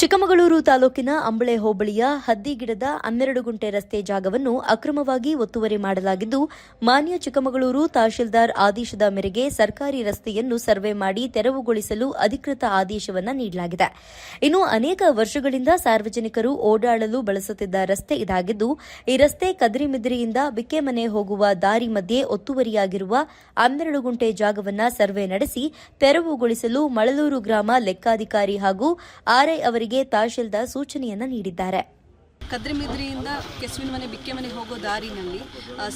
ಚಿಕ್ಕಮಗಳೂರು ತಾಲೂಕಿನ ಅಂಬಳೆ ಹೋಬಳಿಯ ಹದ್ದಿಗಿಡದ ಹನ್ನೆರಡು ಗುಂಟೆ ರಸ್ತೆ ಜಾಗವನ್ನು ಅಕ್ರಮವಾಗಿ ಒತ್ತುವರಿ ಮಾಡಲಾಗಿದ್ದು, ಮಾನ್ಯ ಚಿಕ್ಕಮಗಳೂರು ತಹಶೀಲ್ದಾರ್ ಆದೇಶದ ಮೇರೆಗೆ ಸರ್ಕಾರಿ ರಸ್ತೆಯನ್ನು ಸರ್ವೆ ಮಾಡಿ ತೆರವುಗೊಳಿಸಲು ಅಧಿಕೃತ ಆದೇಶವನ್ನು ನೀಡಲಾಗಿದೆ. ಇನ್ನು ಅನೇಕ ವರ್ಷಗಳಿಂದ ಸಾರ್ವಜನಿಕರು ಓಡಾಡಲು ಬಳಸುತ್ತಿದ್ದ ರಸ್ತೆ ಇದಾಗಿದ್ದು, ಈ ರಸ್ತೆ ಕದ್ರಿಮಿದ್ರಿಯಿಂದ ಬಿಕ್ಕೆಮನೆ ಹೋಗುವ ದಾರಿ ಮಧ್ಯೆ ಒತ್ತುವರಿಯಾಗಿರುವ ಹನ್ನೆರಡು ಗುಂಟೆ ಜಾಗವನ್ನು ಸರ್ವೆ ನಡೆಸಿ, ತೆರವುಗೊಳಿಸಲು ಮಳಲೂರು ಗ್ರಾಮ ಲೆಕ್ಕಾಧಿಕಾರಿ ಹಾಗೂ ಆರ್ಐ ಅವರಿಗೆ ತಹಶೀಲ್ದಾರ್ ಸೂಚನೆಯನ್ನ ನೀಡಿದ್ದಾರೆ. ಕದ್ರಿಮಿದ್ರಿಯಿಂದ ಕೆಸುವಿನ ಮನೆ, ಬಿಕ್ಕೆ ಮನೆ ಹೋಗೋ ದಾರಿನಲ್ಲಿ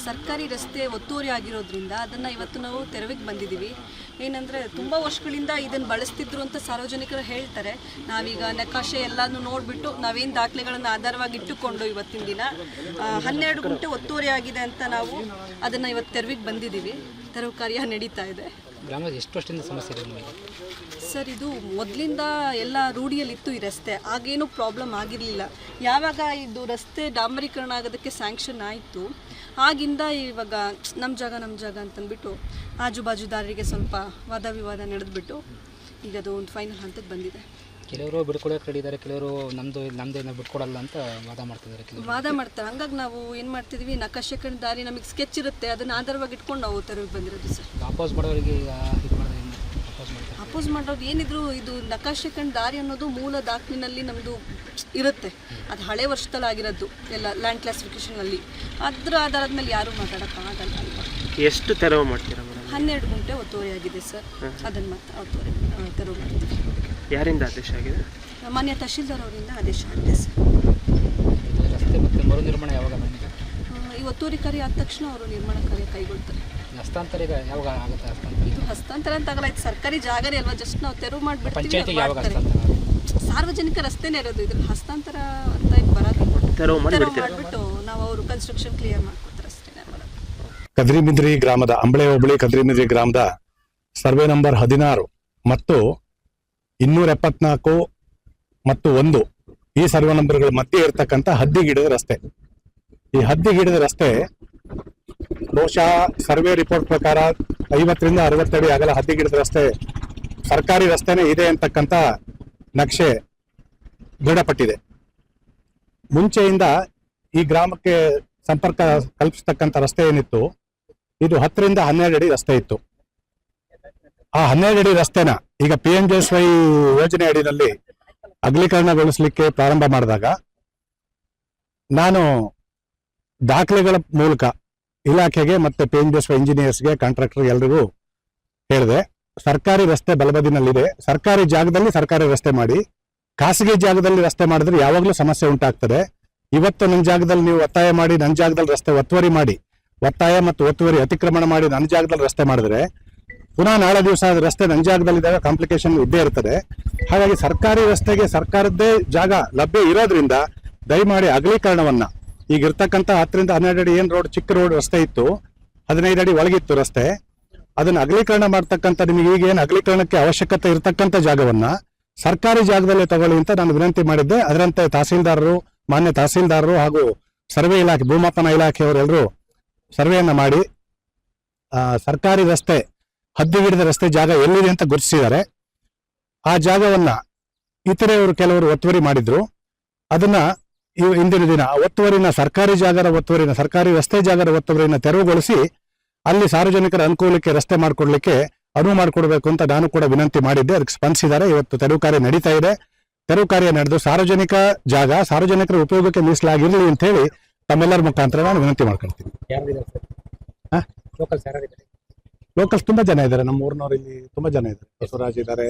ಸರ್ಕಾರಿ ರಸ್ತೆ ಒತ್ತುವರಿ ಆಗಿರೋದ್ರಿಂದ ಅದನ್ನು ಇವತ್ತು ನಾವು ತೆರವಿಗೆ ಬಂದಿದ್ದೀವಿ. ಏನಂದರೆ ತುಂಬ ವರ್ಷಗಳಿಂದ ಇದನ್ನು ಬಳಸ್ತಿದ್ರು ಅಂತ ಸಾರ್ವಜನಿಕರು ಹೇಳ್ತಾರೆ. ನಾವೀಗ ನಕಾಶೆ ಎಲ್ಲನೂ ನೋಡಿಬಿಟ್ಟು ನಾವೇನು ದಾಖಲೆಗಳನ್ನು ಆಧಾರವಾಗಿ ಇಟ್ಟುಕೊಂಡು ಇವತ್ತಿನ ದಿನ ಹನ್ನೆರಡು ಗಂಟೆ ಒತ್ತುವರಿ ಆಗಿದೆ ಅಂತ ನಾವು ಅದನ್ನು ಇವತ್ತು ತೆರವಿಗೆ ಬಂದಿದ್ದೀವಿ. ತೆರವು ಕಾರ್ಯ ನಡೀತಾ ಇದೆ. ಗ್ರಾಮದ ಎಷ್ಟು ವರ್ಷದಿಂದ ಸಮಸ್ಯೆ ಇದೆ ನಿಮಗೆ? ಸರ್, ಇದು ಮೊದಲಿಂದ ಎಲ್ಲ ರೂಢಿಯಲ್ಲಿತ್ತು ಈ ರಸ್ತೆ. ಆಗೇನು ಪ್ರಾಬ್ಲಮ್ ಆಗಿರಲಿಲ್ಲ. ಯಾವಾಗ ಇದು ರಸ್ತೆ ಡಾಂಬರೀಕರಣ ಆಗೋದಕ್ಕೆ ಸ್ಯಾಂಕ್ಷನ್ ಆಯಿತು, ಆಗಿಂದ ಇವಾಗ ನಮ್ಮ ಜಾಗ ನಮ್ಮ ಜಾಗ ಅಂತಂದ್ಬಿಟ್ಟು ಆಜುಬಾಜುದಾರರಿಗೆ ಸ್ವಲ್ಪ ವಾದ ವಿವಾದ ನಡೆದ್ಬಿಟ್ಟು ಈಗ ಅದು ಒಂದು ಫೈನಲ್ ಹಂತಕ್ಕೆ ಬಂದಿದೆ. ಕೆಲವರು ಬಿಡ್ಕೊಡೋಕೆ ರೆಡಿ ಇದ್ದಾರೆ ಕೆಲವರು ನಮ್ಮದು ನಮ್ಮದು ಏನೋ ಬಿಟ್ಕೊಡಲ್ಲ ಅಂತ ವಾದ ಮಾಡ್ತಿದ್ದಾರೆ ಕೆಲವರು. ವಾದ ಮಾಡ್ತಾರೆ. ಹಂಗಾಗಿ ನಾವು ಏನು ಮಾಡ್ತಿದ್ವಿ ನಕಾಶೆ ಕಂಡು ದಾರಿ ನಮಗೆ ಸ್ಕೆಚ್ ಇರುತ್ತೆ ಅದನ್ನ ಆಧಾರವಾಗಿ ಇಟ್ಕೊಂಡು ನಾವು ತೆರವಿಗೆ ಬಂದಿರೋದು ಸರ್. ಅಪೋಸ್ ಮಾಡೋರಿಗೆ ಈಗ ಇದು ಮಾಡಿದ್ರೆ ಅಪೋಸ್ ಮಾಡ್ತಾರೆ? ಮಾಡ್ತಾರೆ. ಅಪೋಸ್ ಮಾಡೋದು ಏನಿದ್ರು ಇದು ನಕಾಶೆ ಕಂಡು ದಾರಿ ಅನ್ನೋದು ಮೂಲ ದಾಖಲಿನಲ್ಲಿ ನಮ್ಮದು ಇರುತ್ತೆ. ಅದು ಹಳೆ ವರ್ಷದಲ್ಲಾಗಿರೋದು ಎಲ್ಲ ಲ್ಯಾಂಡ್ ಕ್ಲಾಸಿಫಿಕೇಷನಲ್ಲಿ ಅದರ ಆಧಾರದ ಮೇಲೆ ಯಾರೂ ಮಾತಾಡೋಕ್ಕಾಗಲ್ಲ ಅಲ್ವಾ? ಎಷ್ಟು ತೆರವು ಮಾಡ್ತೀರಾ ಮೇಡಮ್? ಹನ್ನೆರಡು ಗಂಟೆ ಒತ್ತುವರಿ ಆಗಿದೆ ಸರ್. ಅದನ್ನು ಮತ್ತೆ ಒತ್ತುವರಿ ತೆರವು ಮಾಡ್ತೀವಿ. ಯಾರಿಂದ ಆದೇಶ ಆಗಿದೆ? ಮಾನ್ಯ ತಹಶೀಲ್ದಾರ್ ಅವರಿಂದ ಆದೇಶ ಆಗಿದೆ ಸರ್. ಇದು ರಸ್ತೆ ಮತ್ತು ಮರು ನಿರ್ಮಾಣ ಯಾವಾಗ ಈ ಒತ್ತುವರಿ ಕಾರ್ಯ ಆದ ತಕ್ಷಣ ಅವರು ನಿರ್ಮಾಣ ಕಾರ್ಯ ಕೈಗೊಳ್ತಾರೆ. ಹಸ್ತಾಂತರ ಈಗ ಯಾವಾಗ ಆಗುತ್ತೆ ಹಸ್ತಾಂತರ? ಇದು ಹಸ್ತಾಂತರ ಅಂತ ಆಗಲ್ಲ ಇದು ಸರ್ಕಾರಿ ಜಾಗನೇ ಅಲ್ವಾ? ಜಸ್ಟ್ ನಾವು ತೆರವು ಮಾಡಿಬಿಡ್ತೀವಿ ಸಾರ್ವಜನಿಕ ರಸ್ತೆನೇ ಇರೋದು ಇದ್ರಲ್ಲಿ ಹಸ್ತಾಂತರ ಅಂತ ಏನು ಬರೋದಿಲ್ಲ ತೆರವು ತೆರವು ಮಾಡಿಬಿಟ್ಟು ನಾವು ಅವರು ಕನ್ಸ್ಟ್ರಕ್ಷನ್ ಕ್ಲಿಯರ್ ಮಾಡ್ಕೊಡ್ತಾರೆ ಅಷ್ಟೇ ಬರೋದು. ಕದ್ರಿಮಿದ್ರಿ ಗ್ರಾಮದ ಅಂಬಳೆ ಹೋಬಳಿ ಕದ್ರಿಮಿದ್ರಿ ಗ್ರಾಮದ ಸರ್ವೆ ನಂಬರ್ ಹದಿನಾರು. ಮತ್ತು ಇನ್ನೂರ ಎಪ್ಪತ್ನಾಲ್ಕು ಮತ್ತು ಒಂದು ಈ ಸರ್ವ ನಂಬರ್ಗಳ ಮಧ್ಯೆ ಇರತಕ್ಕಂಥ ಹದ್ದಿಗಿಡದ ರಸ್ತೆ. ಈ ಹದ್ದಿಗಿಡದ ರಸ್ತೆ ಬಹುಶಃ ಸರ್ವೆ ರಿಪೋರ್ಟ್ ಪ್ರಕಾರ ಐವತ್ತರಿಂದ ಅರವತ್ತಡಿ ಅಗಲ ಹದ್ದಿಗಿಡದ ರಸ್ತೆ ಸರ್ಕಾರಿ ರಸ್ತೆನೇ ಇದೆ ಅಂತಕ್ಕಂಥ ನಕ್ಷೆ ದೃಢಪಟ್ಟಿದೆ. ಮುಂಚೆಯಿಂದ ಈ ಗ್ರಾಮಕ್ಕೆ ಸಂಪರ್ಕ ಕಲ್ಪಿಸ್ತಕ್ಕಂಥ ರಸ್ತೆ ಏನಿತ್ತು, ಇದು ಹತ್ತರಿಂದ ಹನ್ನೆರಡು ಅಡಿ ರಸ್ತೆ ಇತ್ತು. ಆ ಹನ್ನೆರಡು ಅಡಿ ರಸ್ತೆನ ಈಗ ಪಿ ಎಂ ಜೆ ವೈ ಯೋಜನೆ ಅಡಿನಲ್ಲಿ ಅಗಲೀಕರಣಗೊಳಿಸಲಿಕ್ಕೆ ಪ್ರಾರಂಭ ಮಾಡಿದಾಗ ನಾನು ದಾಖಲೆಗಳ ಮೂಲಕ ಇಲಾಖೆಗೆ ಮತ್ತೆ ಪಿ ಎಂ ಜೆ ವೈ ಇಂಜಿನಿಯರ್ಸ್ಗೆ ಕಾಂಟ್ರಾಕ್ಟರ್ ಎಲ್ರಿಗೂ ಹೇಳಿದೆ, ಸರ್ಕಾರಿ ರಸ್ತೆ ಬಲಬದಿನಲ್ಲಿದೆ. ಸರ್ಕಾರಿ ಜಾಗದಲ್ಲಿ ಸರ್ಕಾರಿ ರಸ್ತೆ ಮಾಡಿ, ಖಾಸಗಿ ಜಾಗದಲ್ಲಿ ರಸ್ತೆ ಮಾಡಿದ್ರೆ ಯಾವಾಗಲೂ ಸಮಸ್ಯೆ ಉಂಟಾಗ್ತದೆ. ಇವತ್ತು ನನ್ನ ಜಾಗದಲ್ಲಿ ನೀವು ಒತ್ತಾಯ ಮಾಡಿ ನನ್ನ ಜಾಗದಲ್ಲಿ ರಸ್ತೆ ಒತ್ತುವರಿ ಮಾಡಿ, ಒತ್ತಾಯ ಮತ್ತು ಒತ್ತುವರಿ ಅತಿಕ್ರಮಣ ಮಾಡಿ ನನ್ನ ಜಾಗದಲ್ಲಿ ರಸ್ತೆ ಮಾಡಿದ್ರೆ ಪುನಃ ನಾಳೆ ದಿವಸ ರಸ್ತೆ ನನ್ನ ಜಾಗದಲ್ಲಿದ್ದಾಗ ಕಾಂಪ್ಲಿಕೇಶನ್ ಇದ್ದೇ ಇರ್ತದೆ. ಹಾಗಾಗಿ ಸರ್ಕಾರಿ ರಸ್ತೆಗೆ ಸರ್ಕಾರದ್ದೇ ಜಾಗ ಲಭ್ಯ ಇರೋದ್ರಿಂದ ದಯಮಾಡಿ ಅಗಲೀಕರಣವನ್ನ. ಈಗ ಇರ್ತಕ್ಕಂಥ ಹತ್ತರಿಂದ ಹನ್ನೆರಡು ಅಡಿ ಏನ್ ರೋಡ್ ಚಿಕ್ಕ ರೋಡ್ ರಸ್ತೆ ಇತ್ತು, ಹದಿನೈದು ಅಡಿ ಒಳಗಿತ್ತು ರಸ್ತೆ. ಅದನ್ನ ಅಗಲೀಕರಣ ಮಾಡ್ತಕ್ಕಂಥ ನಿಮಗೆ ಈಗ ಏನು ಅಗಲೀಕರಣಕ್ಕೆ ಅವಶ್ಯಕತೆ ಇರತಕ್ಕಂಥ ಜಾಗವನ್ನ ಸರ್ಕಾರಿ ಜಾಗದಲ್ಲೇ ತಗೊಳ್ಳಿ ಅಂತ ನಾನು ವಿನಂತಿ ಮಾಡಿದ್ದೆ. ಅದರಂತೆ ತಹಸೀಲ್ದಾರರು, ಮಾನ್ಯ ತಹಸೀಲ್ದಾರರು ಹಾಗೂ ಸರ್ವೆ ಇಲಾಖೆ, ಭೂಮಾಪನ ಇಲಾಖೆಯವರೆಲ್ಲರೂ ಸರ್ವೆಯನ್ನು ಮಾಡಿ ಸರ್ಕಾರಿ ರಸ್ತೆ ಹದ್ದುಗಿಡದ ರಸ್ತೆ ಜಾಗ ಎಲ್ಲಿದೆ ಅಂತ ಗುರುತಿಸಿದ್ದಾರೆ. ಆ ಜಾಗವನ್ನ ಇತರೆಯವರು ಕೆಲವರು ಒತ್ತುವರಿ ಮಾಡಿದ್ರು. ಅದನ್ನ ಈ ಇಂದಿನ ದಿನ ಒತ್ತುವರಿನ ಸರ್ಕಾರಿ ಜಾಗದ ಒತ್ತುವರಿನ ಸರ್ಕಾರಿ ರಸ್ತೆ ಜಾಗದ ಒತ್ತುವರಿನ ತೆರವುಗೊಳಿಸಿ ಅಲ್ಲಿ ಸಾರ್ವಜನಿಕರ ಅನುಕೂಲಕ್ಕೆ ರಸ್ತೆ ಮಾಡಿಕೊಡ್ಲಿಕ್ಕೆ ಅನುವು ಮಾಡಿಕೊಡ್ಬೇಕು ಅಂತ ನಾನು ಕೂಡ ವಿನಂತಿ ಮಾಡಿದ್ದೆ. ಅದಕ್ಕೆ ಸ್ಪಂದಿಸಿದ್ದಾರೆ. ಇವತ್ತು ತೆರವು ಕಾರ್ಯ ನಡೀತಾ ಇದೆ. ತೆರವು ಕಾರ್ಯ ನಡೆದು ಸಾರ್ವಜನಿಕ ಜಾಗ ಸಾರ್ವಜನಿಕರ ಉಪಯೋಗಕ್ಕೆ ಮೀಸಲಾಗಿರಲಿ ಅಂತ ಹೇಳಿ ತಮ್ಮೆಲ್ಲರ ಮುಖಾಂತರ ನಾನು ವಿನಂತಿ ಮಾಡ್ಕೊಳ್ತೀನಿ. ಲೋಕಲ್ಸ್ ತುಂಬಾ ಜನ ಇದ್ದಾರೆ. ನಮ್ಮ ಊರಿನವ್ರು ಇಲ್ಲಿ ತುಂಬಾ ಜನ ಇದ್ದಾರೆ. ಬಸವರಾಜ್ ಇದ್ದಾರೆ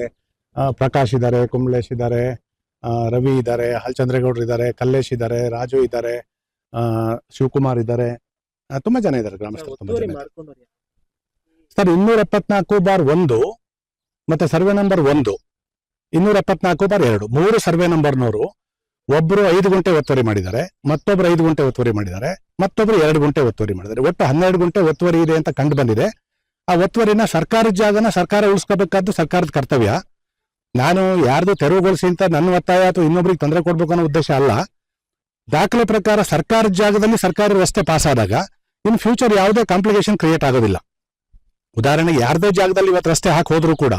ಪ್ರಕಾಶ್ ಇದ್ದಾರೆ ಕುಂಬ್ಳೇಶ್ ಇದ್ದಾರೆ ರವಿ ಇದ್ದಾರೆ ಹಲ್ಚಂದ್ರೇಗೌಡ್ರು ಇದ್ದಾರೆ ಕಲ್ಲೇಶ್ ಇದ್ದಾರೆ ರಾಜು ಇದ್ದಾರೆ ಶಿವಕುಮಾರ್ ಇದ್ದಾರೆ. ತುಂಬಾ ಜನ ಇದ್ದಾರೆ. ಗ್ರಾಮಸ್ಥರು ತುಂಬಾ ಜನ ಸರ್ ಇನ್ನೂರ ಎಪ್ಪತ್ನಾಲ್ಕು ಬಾರ್ ಒಂದು ಮತ್ತೆ ಸರ್ವೆ ನಂಬರ್ ಒಂದು. ಇನ್ನೂರ ಎಪ್ಪತ್ನಾಲ್ಕು ಬಾರ್ ಎರಡು. ಮೂರು ಸರ್ವೆ ನಂಬರ್ನವರು ಒಬ್ಬರು ಐದು ಗಂಟೆ ಒತ್ತುವರಿ ಮಾಡಿದ್ದಾರೆ. ಮತ್ತೊಬ್ರು ಐದು ಗಂಟೆ ಒತ್ತುವರಿ ಮಾಡಿದ್ದಾರೆ. ಮತ್ತೊಬ್ರು ಎರಡು ಗಂಟೆ ಒತ್ತುವರಿ ಮಾಡಿದ್ದಾರೆ. ಒಟ್ಟು ಹನ್ನೆರಡು ಗಂಟೆ ಒತ್ತುವರಿ ಇದೆ ಅಂತ ಕಂಡು ಬಂದಿದೆ. ಆ ಒತ್ತುವರಿನ ಸರ್ಕಾರದ ಜಾಗನ ಸರ್ಕಾರ ಉಳಿಸ್ಕೋಬೇಕಾದ್ದು ಸರ್ಕಾರದ ಕರ್ತವ್ಯ. ನಾನು ಯಾರ್ದು ತೆರವುಗೊಳಿಸಿ ಅಂತ ನನ್ನ ಒತ್ತಾಯ ಅಥವಾ ಇನ್ನೊಬ್ರಿಗೆ ತೊಂದರೆ ಕೊಡ್ಬೇಕು ಅನ್ನೋ ಉದ್ದೇಶ ಅಲ್ಲ. ದಾಖಲೆ ಪ್ರಕಾರ ಸರ್ಕಾರದ ಜಾಗದಲ್ಲಿ ಸರ್ಕಾರಿ ರಸ್ತೆ ಪಾಸ್ ಆದಾಗ ಇನ್ ಫ್ಯೂಚರ್ ಯಾವುದೇ ಕಾಂಪ್ಲಿಕೇಶನ್ ಕ್ರಿಯೇಟ್ ಆಗೋದಿಲ್ಲ. ಉದಾಹರಣೆಗೆ ಯಾರ್ದೇ ಜಾಗದಲ್ಲಿ ಇವತ್ತು ರಸ್ತೆ ಹಾಕಿ ಹೋದ್ರು ಕೂಡ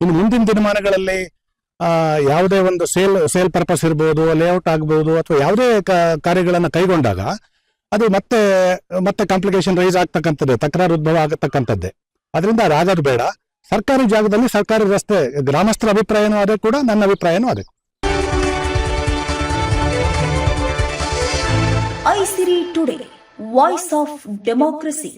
ಇನ್ನು ಮುಂದಿನ ದಿನಮಾನಗಳಲ್ಲಿ ಯಾವುದೇ ಒಂದು ಸೇಲ್ ಸೇಲ್ ಪರ್ಪಸ್ ಇರ್ಬೋದು ಲೇಔಟ್ ಆಗ್ಬೋದು ಅಥವಾ ಯಾವುದೇ ಕಾರ್ಯಗಳನ್ನು ಕೈಗೊಂಡಾಗ ಅದು ಮತ್ತೆ ಮತ್ತೆ ಕಾಂಪ್ಲಿಕೇಶನ್ ರೈಸ್ ಆಗ್ತಕ್ಕಂಥದ್ದು, ತಕರಾರು ಉದ್ಭವ ಆಗತಕ್ಕಂಥದ್ದೇ. ಅದರಿಂದ ರಾಜರು ಬೇಡ. ಸರ್ಕಾರಿ ಜಾಗದಲ್ಲಿ ಸರ್ಕಾರಿ ರಸ್ತೆ, ಗ್ರಾಮಸ್ಥರ ಅಭಿಪ್ರಾಯನೂ ಅದೇ ಕೂಡ, ನನ್ನ ಅಭಿಪ್ರಾಯನೂ ಅದೇ. ಐಸಿರಿ ಟುಡೇ ವಾಯ್ಸ್ ಆಫ್ ಡೆಮೋಕ್ರಸಿ